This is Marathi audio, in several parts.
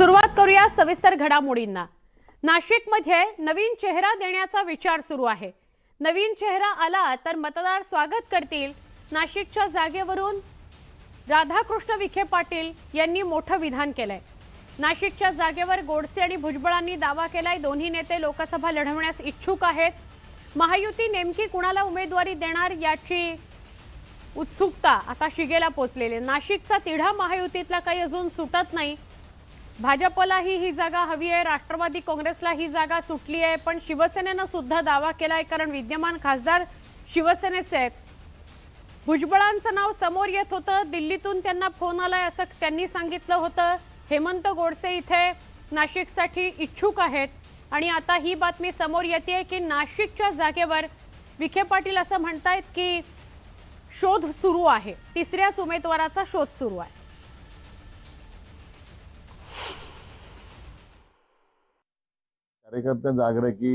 सुरुवात करूया सविस्तर घडामोडींना. नाशिकमध्ये नवीन चेहरा देण्याचा विचार सुरू आहे. नवीन चेहरा आला तर मतदार स्वागत करतील. नाशिकच्या जागेवरून राधाकृष्ण विखे पाटील यांनी मोठं विधान केलंय. नाशिकच्या जागेवर गोडसे आणि भुजबळांनी दावा केलाय. दोन्ही नेते लोकसभा लढवण्यास इच्छुक आहेत. महायुती नेमकी कुणाला उमेदवारी देणार याची उत्सुकता आता शिगेला पोचलेली आहे. नाशिकचा तिढा महायुतीतला काही अजून सुटत नाही. भाजपलाही ही जागा हवी आहे राष्ट्रवादी काँग्रेसला ही जागा सुटली आहे पण शिवसेनेनं सुद्धा दावा आहे कारण विद्यमान खासदार शिवसेनेचे आहेत. भुजबळांचं नाव समोर येत होतं दिल्लीतून त्यांना फोन आलाय असं त्यांनी सांगितलं होतं. हेमंत गोडसे इथे नाशिकसाठी इच्छुक आहेत आणि आता ही बातमी समोर येते की नाशिकच्या जागेवर विखे पाटील असं म्हणतायत की शोध सुरू आहे तिसऱ्याच उमेदवाराचा शोध सुरू आहे. कार्यकर्त्यांचा आग्रह की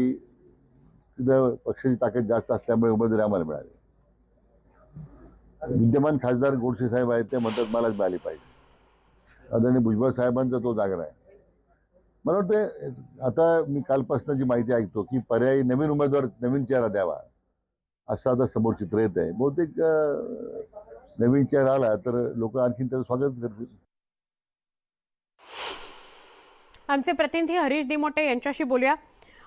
तिथं पक्षाची ताकद जास्त असल्यामुळे उमेदवारी आम्हाला मिळाली. विद्यमान खासदार गोडसे साहेब आहेत ते म्हणतात मलाच मिळाली पाहिजे. आदरणीय भुजबळ साहेबांचा तोच आग्रह आहे. मला वाटतं आता मी कालपासून जी माहिती ऐकतो की पर्यायी नवीन उमेदवार नवीन चेहरा द्यावा असं आता समोर चित्र येत आहे बहुतेक नवीन चेहरा आला तर लोक आणखीन त्याचं स्वागत करतील. आमचे प्रतिनिधी हरीश दिमोटे यांच्याशी बोलूया.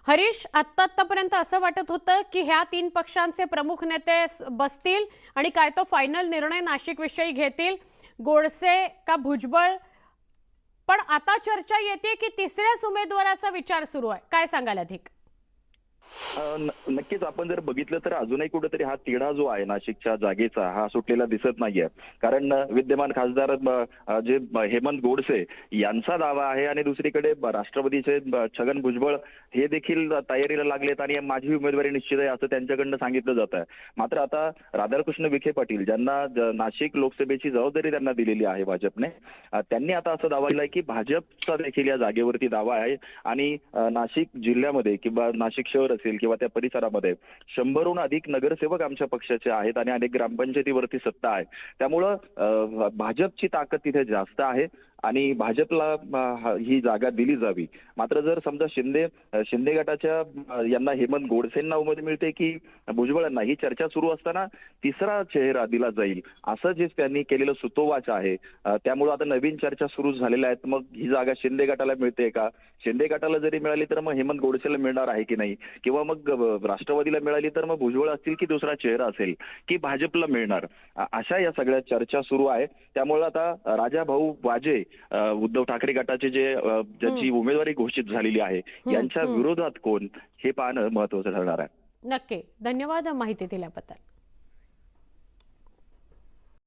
हरीश आत्ता आत्तापर्यंत असं वाटत होतं की ह्या तीन पक्षांचे प्रमुख नेते बसतील आणि काय तो फायनल निर्णय नाशिकविषयी घेतील? गोडसे का भुजबळ? पण आता चर्चा येते की तिसऱ्याच उमेदवाराचा विचार सुरू आहे. काय सांगाल अधिक? नक्कीच आपण जर बघितलं तर अजूनही कुठेतरी हा तिढा जो आहे नाशिकच्या जागेचा हा सुटलेला दिसत नाहीये. कारण विद्यमान खासदार जे हेमंत गोडसे यांचा दावा आहे आणि दुसरीकडे राष्ट्रपतीचे राष्ट्रवादीचे छगन भुजबळ हे देखील तयारीला लागलेत आणि माझी उमेदवारी निश्चित आहे असं त्यांच्याकडनं सांगितलं जात आहे मात्र आता राधाकृष्ण विखे पाटील ज्यांना नाशिक लोकसभेची जबाबदारी त्यांना दिलेली आहे भाजपने त्यांनी आता असं दावा केलाय की भाजपचा देखील या जागेवरती दावा आहे आणि नाशिक जिल्ह्यामध्ये किंवा नाशिक शहर असेल किंवा त्या परिसरामध्ये. शंभरहून अधिक नगरसेवक आमच्या पक्षाचे आहेत आणि अनेक ग्रामपंचायतीवरती सत्ता आहे. त्यामुळं भाजपची ताकद तिथे जास्त आहे. आणि भाजपला ही जागा दिली जावी. मात्र जर समजा शिंदे शिंदे गटाच्या यांना हेमंत गोडसेंना उमेद मिळते की भुजबळांना ही चर्चा सुरू असताना तिसरा चेहरा दिला जाईल असं जे त्यांनी केलेलं सुतोवाच आहे त्यामुळे त्यामुळं आता नवीन चर्चा सुरू झालेल्या आहेत. मग ही जागा शिंदे गटाला मिळते का? शिंदे गटाला जरी मिळाली तर मग हेमंत गोडसेला मिळणार आहे की नाही? किंवा मग राष्ट्रवादीला मिळाली तर मग भुजबळ असतील की दुसरा चेहरा असेल की भाजपला मिळणार? अशा या सगळ्या चर्चा सुरू आहे. त्यामुळे आता राजा भाऊ वाजे उद्धव ठाकरे गटाचे जे ज्याची उमेदवारी घोषित झालेली आहे यांच्या. विरोधात कोण हे पाहणं महत्वाचं ठरणार आहे. नक्की. धन्यवाद माहिती दिल्याबद्दल.